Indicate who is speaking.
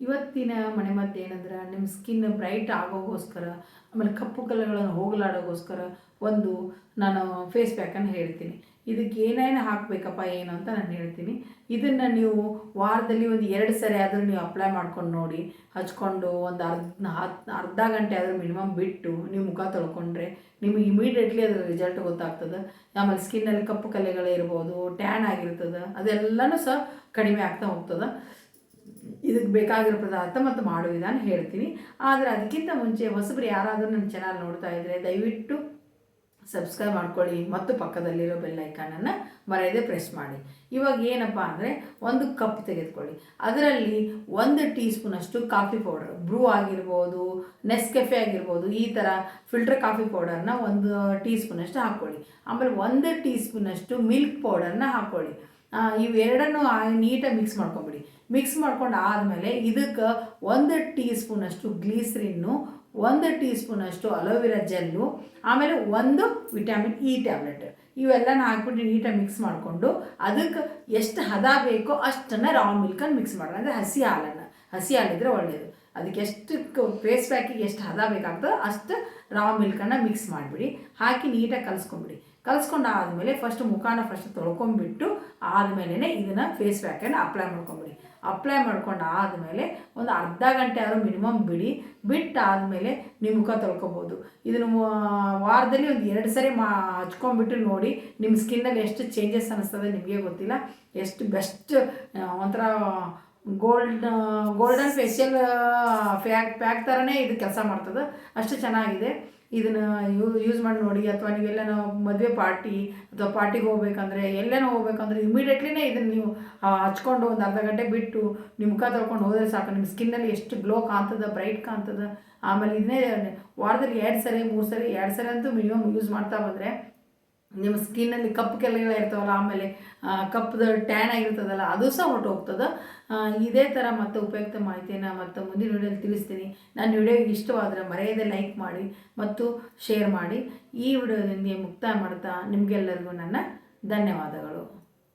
Speaker 1: ಇವತ್ತಿನ ಮನೆಮದ್ದು ಏನಂದ್ರೆ ನಿಮ್ಮ ಸ್ಕಿನ್ ಬ್ರೈಟ್ ಆಗೋಗೋಸ್ಕರ, ಆಮೇಲೆ ಕಪ್ಪು ಕಲೆಗಳನ್ನು ಹೋಗಲಾಡೋಗೋಸ್ಕರ ಒಂದು ನಾನು ಫೇಸ್ ಪ್ಯಾಕನ್ನು ಹೇಳ್ತೀನಿ ಇದಕ್ಕೆ ಏನೇನು ಹಾಕಬೇಕಪ್ಪ, ಏನು ಅಂತ ನಾನು ಹೇಳ್ತೀನಿ. ಇದನ್ನು ನೀವು ವಾರದಲ್ಲಿ ಒಂದು ಎರಡು ಸರಿ ಆದರೂ ನೀವು ಅಪ್ಲೈ ಮಾಡ್ಕೊಂಡು ನೋಡಿ, ಹಚ್ಕೊಂಡು ಒಂದು ಅರ್ಧ ಅರ್ಧ ಗಂಟೆ ಆದರೂ ಮಿನಿಮಮ್ ಬಿಟ್ಟು ನೀವು ಮುಖ ತೊಳ್ಕೊಂಡ್ರೆ ನಿಮಗೆ ಇಮಿಡಿಯೇಟ್ಲಿ ಅದರ ರಿಸಲ್ಟ್ ಗೊತ್ತಾಗ್ತದೆ. ಆಮೇಲೆ ಸ್ಕಿನ್ನಲ್ಲಿ ಕಪ್ಪು ಕಲೆಗಳೇ ಇರ್ಬೋದು ಟ್ಯಾನ್ ಆಗಿರ್ತದೆ, ಅದೆಲ್ಲನೂ ಸಹ ಕಡಿಮೆ ಆಗ್ತಾ ಹೋಗ್ತದೆ. ಇದಕ್ಕೆ ಬೇಕಾಗಿರೋ ಪದಾರ್ಥ ಮತ್ತು ಮಾಡೋ ವಿಧಾನ ಹೇಳ್ತೀನಿ. ಆದರೆ ಅದಕ್ಕಿಂತ ಮುಂಚೆ ಹೊಸಬ್ರು ಯಾರಾದರೂ ನನ್ನ ಚಾನಲ್ ನೋಡ್ತಾ ಇದ್ದರೆ ದಯವಿಟ್ಟು ಸಬ್ಸ್ಕ್ರೈಬ್ ಮಾಡ್ಕೊಳ್ಳಿ. ಮತ್ತು ಪಕ್ಕದಲ್ಲಿರೋ ಬೆಲ್ ಐಕಾನನ್ನು ಮರೆಯದೆ ಪ್ರೆಸ್ ಮಾಡಿ. ಇವಾಗ ಏನಪ್ಪ ಅಂದರೆ ಒಂದು ಕಪ್ ತೆಗೆದುಕೊಳ್ಳಿ. ಅದರಲ್ಲಿ ಒಂದು ಟೀ ಸ್ಪೂನಷ್ಟು ಕಾಫಿ ಪೌಡರ್ ಬ್ರೂ ಆಗಿರ್ಬೋದು ನೆಸ್ಕೆಫೆ ಆಗಿರ್ಬೋದು, ಈ ಥರ ಫಿಲ್ಟರ್ ಕಾಫಿ ಪೌಡರ್ನ ಒಂದು ಟೀ ಸ್ಪೂನಷ್ಟು ಹಾಕ್ಕೊಳ್ಳಿ ಆಮೇಲೆ ಒಂದು ಟೀ ಸ್ಪೂನಷ್ಟು ಮಿಲ್ಕ್ ಪೌಡರ್ನ ಹಾಕ್ಕೊಳ್ಳಿ ಇವೆರಡನ್ನು ನೀಟಾಗಿ ಮಿಕ್ಸ್ ಮಾಡ್ಕೊಂಬಿಡಿ. ಮಿಕ್ಸ್ ಮಾಡ್ಕೊಂಡು ಆದಮೇಲೆ ಇದಕ್ಕೆ ಒಂದು ಟೀ ಸ್ಪೂನಷ್ಟು ಗ್ಲೀಸ್ರಿನ್ನು ಒಂದು ಟೀ ಸ್ಪೂನಷ್ಟು ಅಲೋವೆರಾ ಜೆಲ್ಲು ಆಮೇಲೆ ಒಂದು ವಿಟಮಿನ್ ಇ ಟ್ಯಾಬ್ಲೆಟ್ ಇವೆಲ್ಲನ ಹಾಕ್ಬಿಟ್ಟು ನೀಟಾಗಿ ಮಿಕ್ಸ್ ಮಾಡಿಕೊಂಡು ಅದಕ್ಕೆ ಎಷ್ಟು ಹದ ಬೇಕೋ ಅಷ್ಟನ್ನು ರಾ ಮಿಲ್ಕನ್ನು ಮಿಕ್ಸ್ ಮಾಡೋಣ. ಅಂದರೆ ಹಸಿ ಹಾಲನ್ನು. ಹಸಿ ಹಾಲಿದ್ರೆ ಒಳ್ಳೆಯದು ಅದಕ್ಕೆ ಎಷ್ಟು ಫೇಸ್ ಪ್ಯಾಕಿಗೆ ಎಷ್ಟು ಹದ ಬೇಕಾಗ್ತದೋ ಅಷ್ಟು ರಾ ಮಿಲ್ಕನ್ನು ಮಿಕ್ಸ್ ಮಾಡಿಬಿಡಿ. ಹಾಕಿ ನೀಟಾಗಿ ಕಲಿಸ್ಕೊಂಬಿಡಿ. ಕಲಿಸ್ಕೊಂಡು ಆದಮೇಲೆ ಫಸ್ಟ್ ಮುಖಾನ ಫಸ್ಟ್ ತೊಳ್ಕೊಂಡ್ಬಿಟ್ಟು ಆದಮೇಲೆ ಇದನ್ನು ಫೇಸ್ ಪ್ಯಾಕನ್ನು ಅಪ್ಲೈ ಮಾಡ್ಕೊಂಬಿಡಿ. ಅಪ್ಲೈ ಮಾಡ್ಕೊಂಡು ಆದಮೇಲೆ ಒಂದು ಅರ್ಧ ಗಂಟೆ ಆದರೂ ಮಿನಿಮಮ್ ಬಿಡಿ. ಬಿಟ್ಟು ಆದಮೇಲೆ ನಿಮ್ಮ ಮುಖ ತೊಳ್ಕೊಬೋದು. ಇದನ್ನು ವಾರದಲ್ಲಿ ಒಂದು ಎರಡು ಸರಿ ಮಾ, ಹಚ್ಕೊಂಡ್ಬಿಟ್ಟು ನೋಡಿ ನಿಮ್ಮ ಸ್ಕಿನ್ನಲ್ಲಿ ಎಷ್ಟು ಚೇಂಜಸ್ ಅನ್ನಿಸ್ತದೆ ನಿಮಗೆ ಗೊತ್ತಿಲ್ಲ. ಎಷ್ಟು ಬೆಸ್ಟ್ ಒಂಥರ gold golden facial pack pack ಥರನೇ ಇದು ಕೆಲಸ ಮಾಡ್ತದೆ. ಅಷ್ಟು ಚೆನ್ನಾಗಿದೆ. ಇದನ್ನು ಯೂ ಯೂಸ್ ಮಾಡಿ ನೋಡಿ, ಅಥವಾ ನೀವೆಲ್ಲ ನಾವು ಮದುವೆ ಪಾರ್ಟಿ ಅಥವಾ ಪಾರ್ಟಿಗೆ ಹೋಗ್ಬೇಕಂದ್ರೆ, ಎಲ್ಲೇನೋ ಹೋಗ್ಬೇಕಂದ್ರೆ ಇಮಿಡಿಯೇಟ್ಲಿನೇ ಇದನ್ನು ನೀವು ಹಚ್ಕೊಂಡು ಒಂದು ಅರ್ಧ ಗಂಟೆ ಬಿಟ್ಟು ನಿಮ್ಮ ಮುಖ ತೊಳ್ಕೊಂಡು ಹೋದರೆ ಸಾಕು. ನಿಮ್ಮ ಸ್ಕಿನ್ನಲ್ಲಿ ಎಷ್ಟು ಗ್ಲೋ ಕಾಣ್ತದೆ ಬ್ರೈಟ್ ಕಾಣ್ತದೆ. ಆಮೇಲೆ ಇದನ್ನೇ ವಾರದಲ್ಲಿ ಎರಡು ಸರಿ, ಮೂರು ಸರಿ, ಎರಡು ಸರಿ ಅಂತೂ ಮಿನಿಮಮ್ ಯೂಸ್ ಮಾಡ್ತಾ ಬಂದರೆ ನಿಮ್ಮ ಸ್ಕಿನ್ನಲ್ಲಿ ಕಪ್ಪು ಕೆಲೆಗಳು ಇರ್ತಾವಲ್ಲ, ಆಮೇಲೆ ಕಪ್ಪದ ಟ್ಯಾನ್ ಆಗಿರ್ತದಲ್ಲ, ಅದು ಸಹ ಹೊರಟು ಹೋಗ್ತದೆ ಇದೇ ಥರ ಮತ್ತೆ ಉಪಯುಕ್ತ ಮಾಹಿತಿಯನ್ನು ಮತ್ತು ಮುಂದಿನ ವಿಡಿಯೋದಲ್ಲಿ ತಿಳಿಸ್ತೀನಿ. ನನ್ನ ವಿಡಿಯೋ ಇಷ್ಟವಾದರೆ ಮರೆಯದೆ ಲೈಕ್ ಮಾಡಿ ಮತ್ತು ಶೇರ್ ಮಾಡಿ. ಈ ವಿಡಿಯೋದಿಂದ ಮುಕ್ತಾಯ ಮಾಡ್ತಾ ನಿಮಗೆಲ್ಲರಿಗೂ ನನ್ನ ಧನ್ಯವಾದಗಳು.